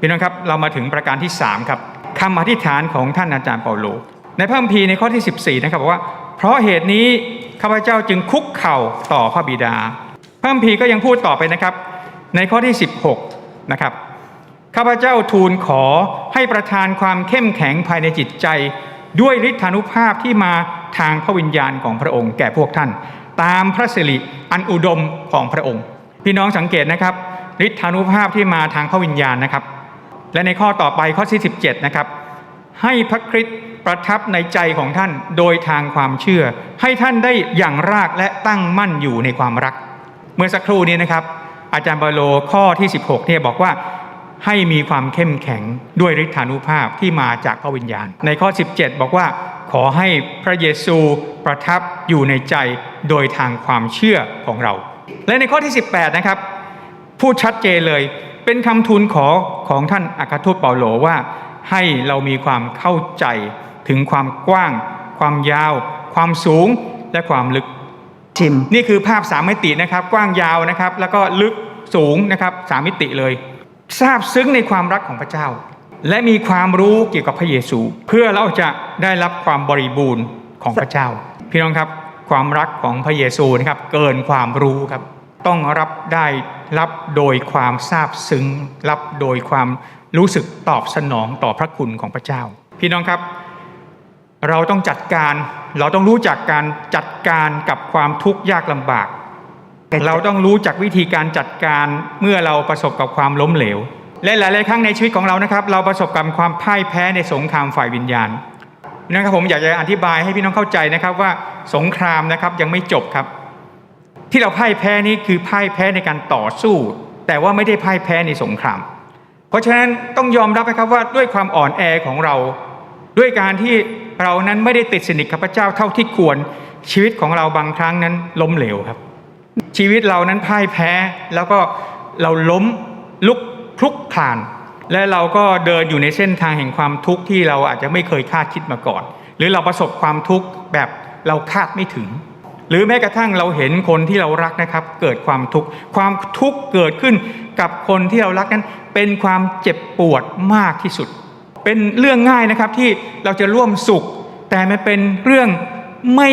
พี่น้องครับเรามาถึงประการที่ 3 ครับคำอธิษฐานของท่านอาจารย์เปาโล ในพระคัมภีร์ในข้อที่ 14 นะครับบอกว่า เพราะเหตุนี้ข้าพเจ้าจึงคุกเข่าต่อพระบิดา พระคัมภีร์ก็ยังพูดต่อไปนะครับ ในข้อที่ 16 นะครับข้าพเจ้าทูลขอให้ประทานความเข้มแข็งภายในจิตใจ ด้วยฤทธานุภาพที่มาทางพระวิญญาณของพระองค์แก่พวกท่าน ตามพระสิริอันอุดมของพระองค์ พี่น้องสังเกตนะครับฤทธานุภาพที่มาทางพระวิญญาณนะครับ และในข้อต่อไปข้อที่17 นะครับ ให้พระคริสต์ประทับในใจของท่านโดยทางความเชื่อ ให้ท่านได้อย่างรากและตั้งมั่นอยู่ในความรัก เมื่อสักครู่นี้นะครับ อาจารย์บาโลข้อที่ 16เนี่ยบอกว่าให้มีความเข้มแข็งด้วยฤทธานุภาพที่มาจากพระวิญญาณ ในข้อ 17 บอกว่า ขอให้พระเยซูประทับอยู่ในใจโดยทางความเชื่อของเรา และในข้อที่ 18 นะครับ พูดชัดเจนเลย เป็นคำทูลขอของท่านอัครทูตเปาโลว่า ให้เรามีความเข้าใจถึงความกว้าง ความยาว ความสูงและความลึกชิมนี่คือภาพสามมิตินะครับ กว้างยาวนะครับ แล้วก็ลึกสูงนะครับสามมิติเลยทราบซึ้งในความรักของพระเจ้า และมีความรู้เกี่ยวกับพระเยซู เพื่อเราจะได้รับความบริบูรณ์ของพระเจ้า พี่น้องครับความรักของพระเยซูนะครับเกินความรู้ครับ ต้องรับได้ รับโดยความทราบซึ้ง รับโดยความรู้สึกตอบสนองต่อพระคุณของพระเจ้า พี่น้องครับ เราต้องจัดการเราต้องรู้จักการจัดการกับความทุกข์ยากลำบาก เราต้องรู้จักวิธีการจัดการเมื่อเราประสบกับความล้มเหลวและหลายๆครั้งในชีวิตของเรานะครับ เราประสบกับความพ่ายแพ้ในสงครามฝ่ายวิญญาณนะครับผมอยากจะอธิบายให้พี่น้องเข้าใจนะครับว่าสงครามนะครับยังไม่จบครับ ที่เราพ่ายแพ้นี้คือพ่ายแพ้ในการต่อสู้ แต่ว่าไม่ได้พ่ายแพ้ในสงคราม เพราะฉะนั้นต้องยอมรับนะครับว่าด้วยความอ่อนแอของเรา ด้วยการที่เรานั้นไม่ได้ติดสนิทกับพระเจ้าเท่าที่ควรชีวิตของเราบางครั้งนั้นล้มเหลวครับ ชีวิตเรานั้นพ่ายแพ้แล้วก็เราล้มลุกคลุกคลาน และเราก็เดินอยู่ในเส้นทางแห่งความทุกข์ที่เราอาจจะไม่เคยคาดคิดมาก่อน หรือเราประสบความทุกข์แบบเราคาดไม่ถึง หรือแม้กระทั่งเราเห็นคนที่เรารักนะครับ เกิดความทุกข์ความทุกข์เกิดขึ้นกับคนที่เรารักนั้น เป็นความเจ็บปวดมากที่สุด เป็นเรื่องง่ายนะครับที่เราจะร่วมสุข แต่มันเป็นเรื่องไม่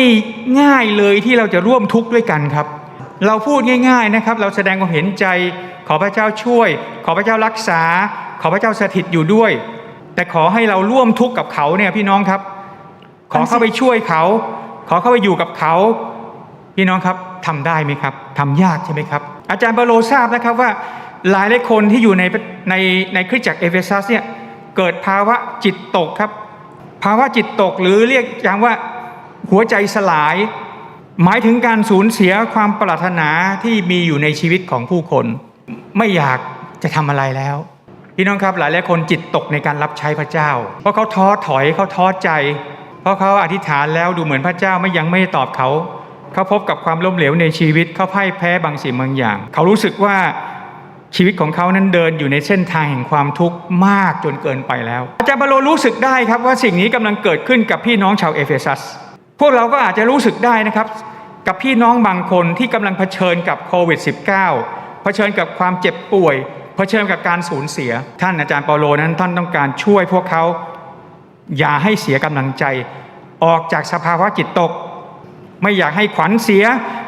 ง่ายเลยที่เราจะร่วมทุกข์ด้วยกันครับ เราพูดง่าย ๆนะครับ เราแสดงความเห็นใจ ขอพระเจ้าช่วย ขอพระเจ้ารักษา ขอพระเจ้าสถิตอยู่ด้วย แต่ขอให้เราร่วมทุกข์กับเขาเนี่ยพี่น้องครับ ขอเข้าไปช่วยเขา ขอเข้าไปอยู่กับเขา พี่น้องครับทำได้ไหมครับทำยากใช่ไหมครับ อาจารย์เปโลทราบนะครับว่าหลายหลายคนที่อยู่ในในในคริสตจักรเอเฟซัสเนี่ยเกิดภาวะจิตตกครับ ภาวะจิตตกหรือเรียกอย่างว่าหัวใจสลาย หมายถึงการสูญเสียความปรารถนาที่มีอยู่ในชีวิตของผู้คน ไม่อยากจะทำอะไรแล้วพี่น้องครับหลายหลายคนจิตตกในการรับใช้พระเจ้า เพราะเขาท้อถอยเขาท้อใจ เพราะเขาอธิษฐานแล้วดูเหมือนพระเจ้าไม่ยังไม่ตอบเขา เขาพบกับความล้มเหลวในชีวิตเขาพ่ายแพ้บางสิ่งบางอย่าง เขารู้สึกว่าชีวิตของเขานั้นเดินอยู่ในเส้นทางแห่งความทุกข์มากจนเกินไปแล้ว อาจารย์บาโลรู้สึกได้ครับว่าสิ่งนี้กำลังเกิดขึ้นกับพี่น้องชาวเอเฟซัส พวกเราก็อาจจะรู้สึกได้นะครับ กับพี่น้องบางคนที่กำลังเผชิญกับโควิด -19 เผชิญกับความเจ็บป่วย เผชิญกับการสูญเสีย ท่านอาจารย์เปาโลนั้นท่านต้องการช่วยพวกเขา อย่าให้เสียกำลังใจ ออกจากสภาวะจิตตก ไม่อยากให้ขวัญเสีย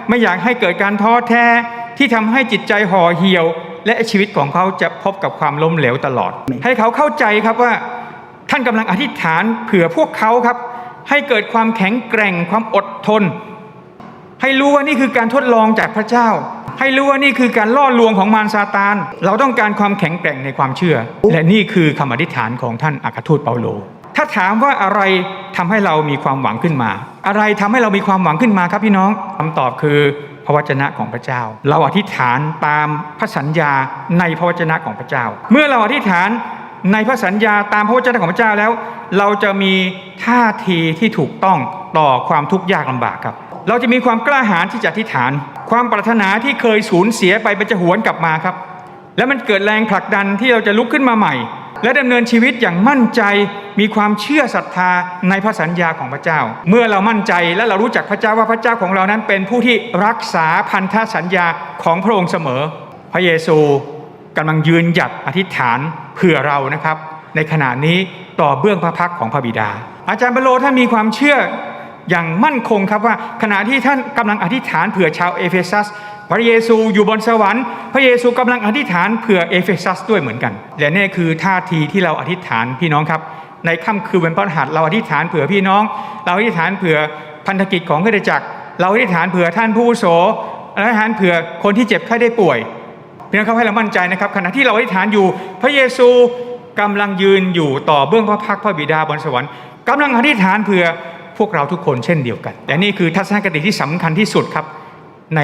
ไม่อยากให้เกิดการท้อแท้ที่ทำให้จิตใจห่อเหี่ยว และชีวิตของเขาจะพบกับความล้มเหลวตลอด ให้เขาเข้าใจครับว่า ท่านกำลังอธิษฐานเผื่อพวกเขาครับ ให้เกิดความแข็งแกร่งความอดทน ให้รู้ว่านี่คือการทดลองจากพระเจ้า ให้รู้ว่านี่คือการล่อลวงของมารซาตาน เราต้องการความแข็งแกร่งในความเชื่อ และนี่คือคำอธิษฐานของท่านอัครทูตเปาโล ถ้าถามว่าอะไรทำให้เรามีความหวังขึ้นมา อะไรทำให้เรามีความหวังขึ้นมาครับพี่น้องคำตอบคือพระวจนะของพระเจ้า เราอธิษฐานตามพระสัญญาในพระวจนะของพระเจ้า เมื่อเราอธิษฐานในพระสัญญาตามพระวจนะของพระเจ้าแล้ว เราจะมีท่าทีที่ถูกต้องต่อความทุกข์ยากลำบากครับ เราจะมีความกล้าหาญที่จะอธิษฐาน ความปรารถนาที่เคยสูญเสียไปมันจะหวนกลับมาครับ และมันเกิดแรงผลักดันที่เราจะลุกขึ้นมาใหม่ และดำเนินชีวิตอย่างมั่นใจมีความเชื่อศรัทธาในพระสัญญาของพระเจ้า เมื่อเรามั่นใจและเรารู้จักพระเจ้าว่าพระเจ้าของเรานั้นเป็นผู้ที่รักษาพันธสัญญาของพระองค์เสมอ พระเยซูกำลังยืนหยัดอธิษฐานเผื่อเรานะครับ ในขณะนี้ต่อเบื้องพระพักของพระบิดา อาจารย์เปโลท่านมีความเชื่ออย่างมั่นคงครับว่าขณะที่ท่านกำลังอธิษฐานเผื่อชาวเอเฟซัส พระเยซูอยู่บนสวรรค์ พระเยซูกำลังอธิษฐานเผื่อเอเฟซัสด้วยเหมือนกันและนี่คือท่าทีที่เราอธิษฐานพี่น้องครับ ในค่ำคืนวันพฤหัสเราอธิษฐานเผื่อพี่น้อง เราอธิษฐานเผื่อพันธกิจของคริสตจักร เราอธิษฐานเผื่อท่านผู้โสอธิษฐานเผื่อคนที่เจ็บไข้ได้ป่วยพี่น้องครับให้เรามั่นใจนะครับขณะที่เราอธิษฐานอยู่ พระเยซูกำลังยืนอยู่ต่อเบื้องพระพักพระบิดาบนสวรรค์กำลังอธิษฐานเผื่อพวกเราทุกคนเช่นเดียวกัน และนี่คือทัศนคติที่สำคัญที่สุดครับใน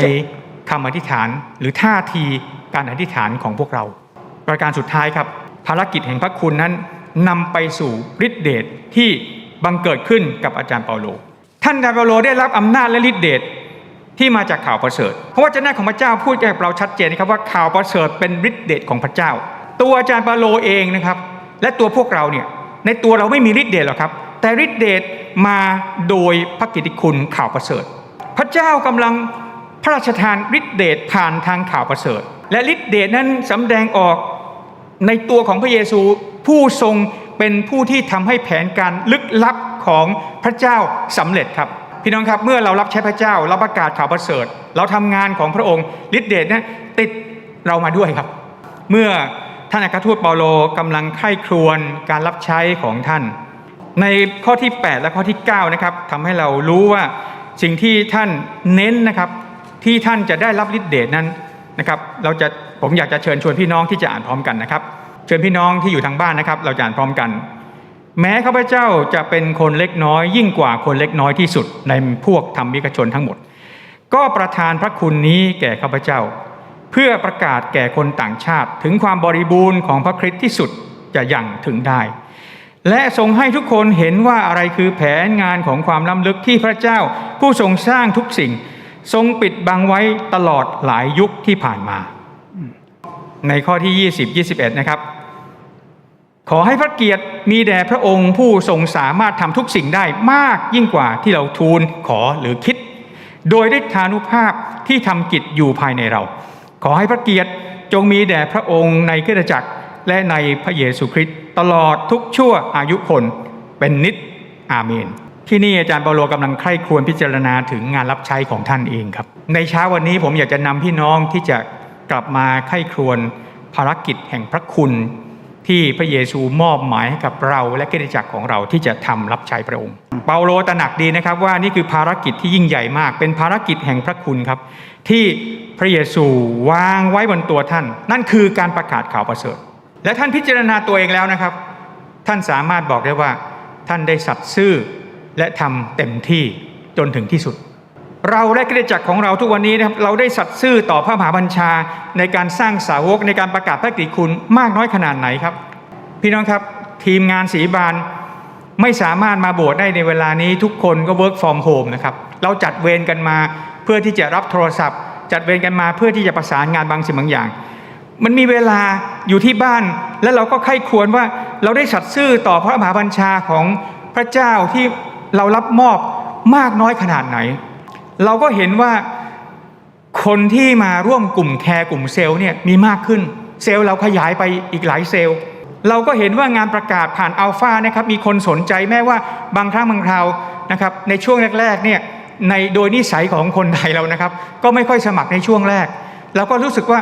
คำอธิษฐานหรือท่าทีการอธิษฐานของพวกเรา ประการสุดท้ายครับ ภารกิจแห่งพระคุณนั้นนำไปสู่ฤทธิเดชที่บังเกิดขึ้นกับอาจารย์เปาโล ท่านอาจารย์เปาโลได้รับอำนาจและฤทธิเดชที่มาจากข่าวประเสริฐ เพราะว่าเจ้าหน้าของพระเจ้าพูดกับเราชัดเจนนะครับว่าข่าวประเสริฐเป็นฤทธิเดชของพระเจ้า ตัวอาจารย์เปาโลเองนะครับ และตัวพวกเราเนี่ยในตัวเราไม่มีฤทธิเดชหรอกครับ แต่ฤทธิเดชมาโดยพระกิติคุณข่าวประเสริฐ พระเจ้ากำลัง ระราชทานฤทธิเดชผ่านทางข่าวประเสริฐ และฤทธิเดชนั้นสำแดงออกในตัวของพระเยซูผู้ทรงเป็นผู้ที่ทำให้แผนการลึกลับของพระเจ้าสำเร็จครับ พี่น้องครับเมื่อเรารับใช้พระเจ้าเราประกาศข่าวประเสริฐ เราทำงานของพระองค์ฤทธิเดชนั้นติดเรามาด้วยครับ เมื่อท่านอัครทูตเปาโลกำลังไข้ครวญการรับใช้ของท่าน ในข้อที่ 8 และข้อที่9นะครับทำให้เรารู้ว่าสิ่งที่ท่านเน้นนะครับ ที่ท่านจะได้รับฤทธิเดชนั้นนะครับเราจะผมอยากจะเชิญชวนพี่น้องที่จะอ่านพร้อมกันนะครับ เชิญพี่น้องที่อยู่ทางบ้านนะครับ เราจะอ่านพร้อมกัน แม้ข้าพเจ้าจะเป็นคนเล็กน้อย ยิ่งกว่าคนเล็กน้อยที่สุดในพวกธรรมิกชนทั้งหมด ก็ประทานพระคุณนี้แก่ข้าพเจ้า เพื่อประกาศแก่คนต่างชาติ ถึงความบริบูรณ์ของพระคริสต์ที่สุดจะยังถึงได้ และทรงให้ทุกคนเห็นว่าอะไรคือแผนงานของความล้ำลึกที่พระเจ้า ผู้ทรงสร้างทุกสิ่ง ทรงปิดบังไว้ตลอดหลายยุคที่ผ่านมา ในข้อที่ 20 21 นะครับ ขอให้พระเกียรติมีแด่พระองค์ผู้ทรงสามารถทำทุกสิ่งได้มากยิ่งกว่าที่เราทูลขอหรือคิด โดยฤทานุภาพที่ทำกิจอยู่ภายในเรา ขอให้พระเกียรติจงมีแด่พระองค์ในคริสตจักรและในพระเยซูคริสต์ตลอดทุกชั่วอายุคนเป็นนิจอาเมน ที่นี่อาจารย์เปาโลกำลังใคร่ครวญพิจารณาถึงงานรับใช้ของท่านเองครับ ในเช้าวันนี้ผมอยากจะนำพี่น้องที่จะกลับมาใคร่ครวญภารกิจแห่งพระคุณ ที่พระเยซูมอบหมายให้กับเราและคริสตจักรของเราที่จะทำรับใช้พระองค์ เปาโลตระหนักดีนะครับว่านี่คือภารกิจที่ยิ่งใหญ่มาก เป็นภารกิจแห่งพระคุณครับ ที่พระเยซูวางไว้บนตัวท่าน นั่นคือการประกาศข่าวประเสริฐ และท่านพิจารณาตัวเองแล้วนะครับ ท่านสามารถบอกได้ว่าท่านได้สัตย์ซื่อ และทำเต็มที่จนถึงที่สุด เราและคริสตจักรของเราทุกวันนี้นะครับเราได้สัตย์ซื่อต่อพระมหาบัญชา ในการสร้างสาวกในการประกาศพระกิติคุณมากน้อยขนาดไหนครับ พี่น้องครับทีมงานสีบานไม่สามารถมาโบสถ์ได้ในเวลานี้ทุกคนก็ work from home นะครับเราจัดเวรกันมาเพื่อที่จะรับโทรศัพท์ จัดเวรกันมาเพื่อที่จะประสานงานบางสิ่งบางอย่าง มันมีเวลาอยู่ที่บ้าน และเราก็ใคร่ควรว่าเราได้สัตย์ซื่อต่อพระมหาบัญชาของพระเจ้าที่ เรารับมอบมากน้อยขนาดไหน เราก็เห็นว่าคนที่มาร่วมกลุ่มแคร์กลุ่มเซลล์เนี่ยมีมากขึ้น เซลล์เราขยายไปอีกหลายเซลล์ เราก็เห็นว่างานประกาศผ่านอัลฟานะครับมีคนสนใจแม้ว่าบางครั้งบางคราวนะครับในช่วงแรกๆเนี่ยในโดยนิสัยของคนไทยเรานะครับ ก็ไม่ค่อยสมัครในช่วงแรกเราก็รู้สึกว่า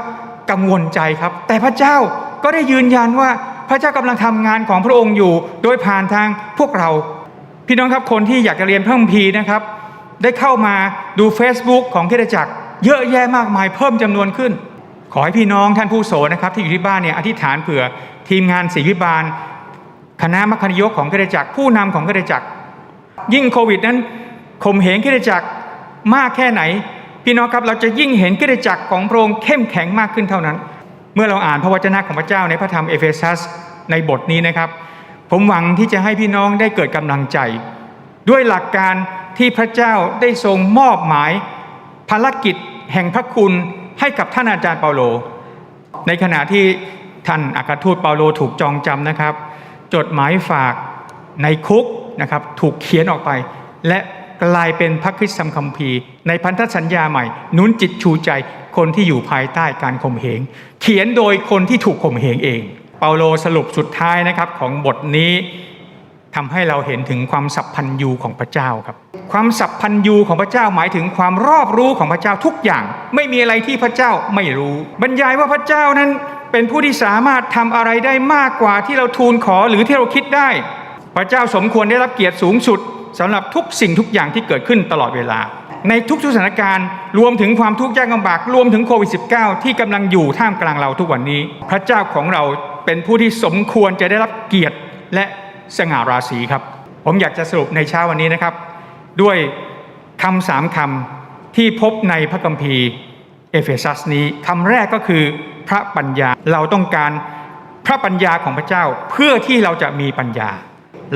กังวลใจครับ แต่พระเจ้าก็ได้ยืนยันว่าพระเจ้ากำลังทำงานของพระองค์อยู่ โดยผ่านทางพวกเรา พี่น้องครับคนที่อยากจะเรียนเพิ่มพีร์นะครับ ได้เข้ามาดู Facebook ของคริสตจักร เยอะแยะมากมายเพิ่มจำนวนขึ้น ขอให้พี่น้องท่านผู้โสนะครับ ที่อยู่ที่บ้านเนี่ยอธิษฐานเผื่อทีมงานศรีวิบาล คณะมัคคณายกของคริสตจักร ผู้นำของคริสตจักร ยิ่งโควิดนั้นข่มเหงคริสตจักรมากแค่ไหน พี่น้องครับเราจะยิ่งเห็นคริสตจักรของพระองค์เข้มแข็งมากขึ้นเท่านั้น เมื่อเราอ่านพระวจนะของพระเจ้าในพระธรรมเอเฟซัสในบทนี้นะครับ ผมหวังที่จะให้พี่น้องได้เกิดกำลังใจ ด้วยหลักการที่พระเจ้าได้ทรงมอบหมาย ภารกิจแห่งพระคุณให้กับท่านอาจารย์เปาโล ในขณะที่ท่านอัครทูตเปาโลถูกจองจำนะครับ จดหมายฝากในคุกนะครับถูกเขียนออกไป และกลายเป็นพระคริสตธรรมคัมภีร์ ในพันธสัญญาใหม่ นุนจิตชูใจคนที่อยู่ภายใต้การข่มเหงเขียนโดยคนที่ถูกข่มเหงเอง เปาโลสรุปสุดท้ายนะครับของบทนี้ทำให้เราเห็นถึงความสัพพันยูของพระเจ้าครับ ความสัพพันยูของพระเจ้าหมายถึงความรอบรู้ของพระเจ้าทุกอย่าง ไม่มีอะไรที่พระเจ้าไม่รู้ บรรยายว่าพระเจ้านั้นเป็นผู้ที่สามารถทำอะไรได้มากกว่าที่เราทูลขอหรือที่เราคิดได้ พระเจ้าสมควรได้รับเกียรติสูงสุดสำหรับทุกสิ่งทุกอย่างที่เกิดขึ้นตลอดเวลา ในทุกสถานการณ์รวมถึงความทุกข์ยากลำบากรวมถึงโควิด -19 ที่กำลังอยู่ท่ามกลางเราทุกวันนี้ พระเจ้าของเรา เป็นผู้ที่สมควรจะได้รับเกียรติและสง่าราศีครับ ผมอยากจะสรุปในเช้าวันนี้นะครับ ด้วยคำสามคำที่พบในพระคัมภีร์เอเฟซัสนี้คำแรกก็คือพระปัญญาเราต้องการพระปัญญาของพระเจ้าเพื่อที่เราจะมีปัญญา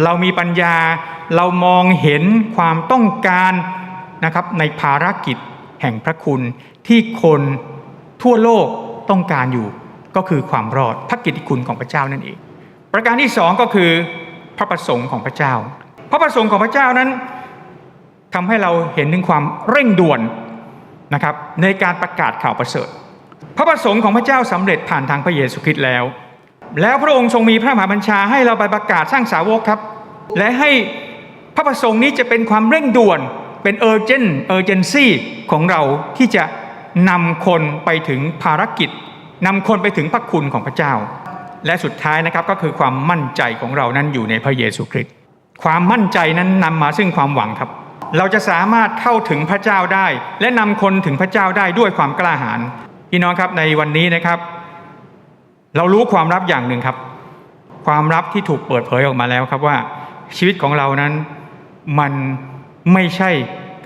เรามีปัญญาเรามองเห็นความต้องการนะครับในภารกิจแห่งพระคุณที่คนทั่วโลกต้องการอยู่ ก็คือความรอดพระกิตติคุณของพระเจ้านั่นเอง ประการที่สองก็คือพระประสงค์ของพระเจ้า พระประสงค์ของพระเจ้านั้นทำให้เราเห็นถึงความเร่งด่วนนะครับในการประกาศข่าวประเสริฐ พระประสงค์ของพระเจ้าสำเร็จผ่านทางพระเยซูคริสต์แล้ว แล้วพระองค์ทรงมีพระมหาบัญชาให้เราไปประกาศสร้างสาวกครับ และให้พระประสงค์นี้จะเป็นความเร่งด่วนเป็น urgent urgency ของเราที่จะนำคนไปถึงภารกิจ นำคนไปถึงพระคุณของพระเจ้า และสุดท้ายนะครับก็คือความมั่นใจของเรานั้นอยู่ในพระเยซูคริสต์ความมั่นใจนั้นนำมาซึ่งความหวังครับ เราจะสามารถเข้าถึงพระเจ้าได้ และนำคนถึงพระเจ้าได้ด้วยความกล้าหาญพี่น้องครับในวันนี้นะครับ เรารู้ความลับอย่างหนึ่งครับ ความลับที่ถูกเปิดเผยออกมาแล้วครับว่าชีวิตของเรานั้นมันไม่ใช่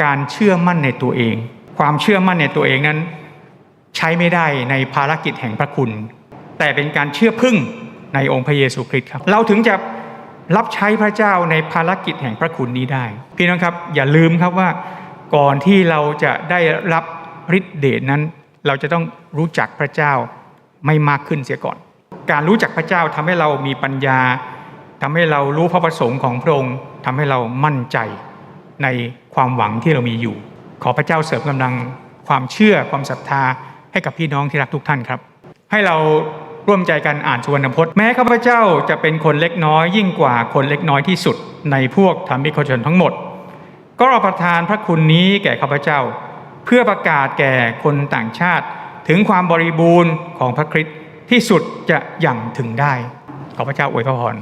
การเชื่อมั่นในตัวเอง ความเชื่อมั่นในตัวเองนั้น ใช้ไม่ได้ในภารกิจแห่งพระคุณ แต่เป็นการเชื่อพึ่งในองค์พระเยซูคริสต์ครับ เราถึงจะรับใช้พระเจ้าในภารกิจแห่งพระคุณนี้ได้ พี่น้องครับอย่าลืมครับว่าก่อนที่เราจะได้รับฤทธิเดชนั้น เราจะต้องรู้จักพระเจ้าไม่มากขึ้นเสียก่อน การรู้จักพระเจ้าทำให้เรามีปัญญาทำให้เรารู้พระประสงค์ของพระองค์ทำให้เรามั่นใจในความหวังที่เรามีอยู่ ขอพระเจ้าเสริมกำลังความเชื่อความศรัทธา ให้กับพี่น้องที่รักทุกท่านครับ ให้เราร่วมใจกันอ่านสุวรรณพจน์แม้ข้าพเจ้าจะเป็นคนเล็กน้อย ยิ่งกว่าคนเล็กน้อยที่สุด ในพวกธรรมิกชนทั้งหมด ก็เราประทานพระคุณนี้แก่ข้าพเจ้า เพื่อประกาศแก่คนต่างชาติ ถึงความบริบูรณ์ของพระคริสต์ที่สุดจะอย่งถึงได้ขอพระเจ้าอวยพร